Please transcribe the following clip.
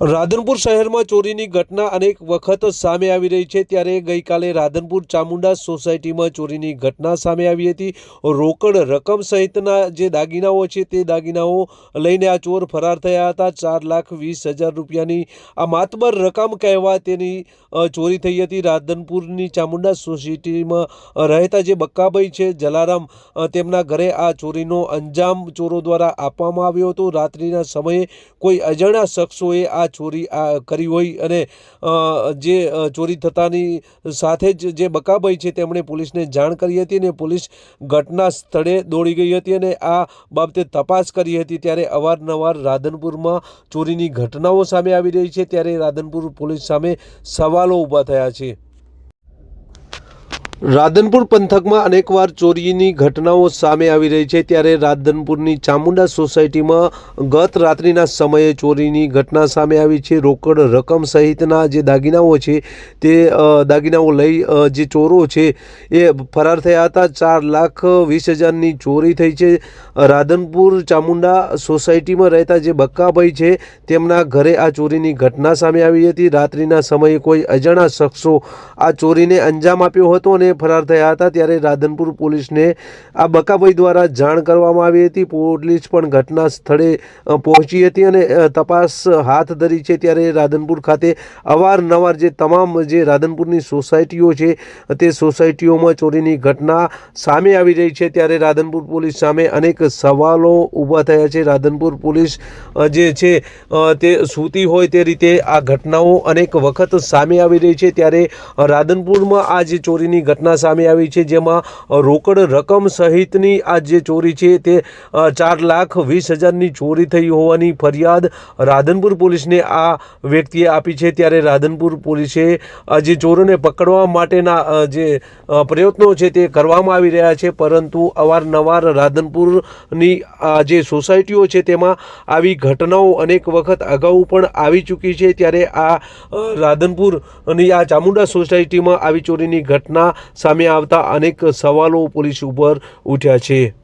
રાધનપુર શહેરમાં ચોરીની ઘટના અનેક વખત સામે આવી રહી છે. ત્યારે ગઈકાલે રાધનપુર ચામુંડા સોસાયટીમાં ચોરીની ઘટના સામે આવી હતી. રોકડ રકમ સહિતના જે દાગીનાઓ છે તે દાગીનાઓ લઈને આ ચોર ફરાર થયા હતા. ચાર લાખ વીસ હજાર રૂપિયાની આ માતબર રકમ કહેવા તેની ચોરી થઈ હતી. રાધનપુરની ચામુંડા સોસાયટીમાં રહેતા જે બક્કાભાઈ છે, જલારામ તેમના ઘરે આ ચોરીનો અંજામ ચોરો દ્વારા આપવામાં આવ્યો હતો. રાત્રિના સમયે કોઈ અજાણ્યા શખ્સોએ આ ચોરી આ કરી હોય અને જે ચોરી થતાની સાથે જ જે બકાભાઈ છે તેમણે પોલીસને જાણ કરી હતી અને પોલીસ ઘટના સ્થળે દોડી ગઈ હતી અને આ બાબતે તપાસ કરી હતી. ત્યારે અવારનવાર રાધનપુરમાં ચોરીની ઘટનાઓ સામે આવી રહી છે. ત્યારે રાધનપુર પોલીસ સામે સવાલો ઊભા થયા છે. રાધનપુર પંથકમાં અનેકવાર ચોરીની ઘટનાઓ સામે આવી રહી છે. ત્યારે રાધનપુરની ચામુંડા સોસાયટીમાં ગત રાત્રિના સમયે ચોરીની ઘટના સામે આવી છે. રોકડ રકમ સહિતના જે દાગીનાઓ છે તે દાગીનાઓ લઈ જે ચોરો છે એ ફરાર થયા હતા. ચાર લાખ વીસ હજારની ચોરી થઈ છે. રાધનપુર ચામુંડા સોસાયટીમાં રહેતા જે બક્કાભાઈ છે તેમના ઘરે આ ચોરીની ઘટના સામે આવી હતી. રાત્રિના સમયે કોઈ અજાણા શખ્સો આ ચોરીને અંજામ આપ્યો હતો અને ફરાર થયા હતા ત્યારે રાધનપુર પોલીસને આ બકાભાઈ દ્વારા જાણ કરવામાં આવી હતી. પોલીસ પણ ઘટના સ્થળે પહોંચી હતી અને તપાસ હાથ ધરી છે ત્યારે રાધનપુર ખાતે અવારનવાર જે તમામ જે રાધનપુરની સોસાયટીઓ છે, તે સોસાયટીઓમાં ચોરીની ઘટના સામે આવી રહી છે. ત્યારે રાધનપુર પોલીસ સામે અનેક સવાલો ઊભા થયા છે. રાધનપુર પોલીસ જે છે તે સૂતી હોય તે રીતે આ ઘટનાઓ અનેક વખત સામે આવી રહી છે. ત્યારે રાધનપુરમાં આ જે ચોરીની ઘટના સામે આવી છે, જેમાં રોકડ રકમ સહિતની આ જે ચોરી છે તે ચાર લાખ વીસ હજારની ચોરી થઈ હોવાની ફરિયાદ રાધનપુર પોલીસને આ વ્યક્તિએ આપી છે. ત્યારે રાધનપુર પોલીસે જે ચોરોને પકડવા માટેના જે પ્રયત્નો છે તે કરવામાં આવી રહ્યા છે, પરંતુ અવારનવાર રાધનપુરની આ જે સોસાયટીઓ છે તેમાં આવી ઘટનાઓ અનેક વખત અગાઉ પણ આવી ચૂકી છે. ત્યારે આ રાધનપુરની આ ચામુંડા સોસાયટીમાં આવી ચોરીની ઘટના સામે આવતા અનેક સવાલો પોલીસ ઉપર ઉઠ્યા છે.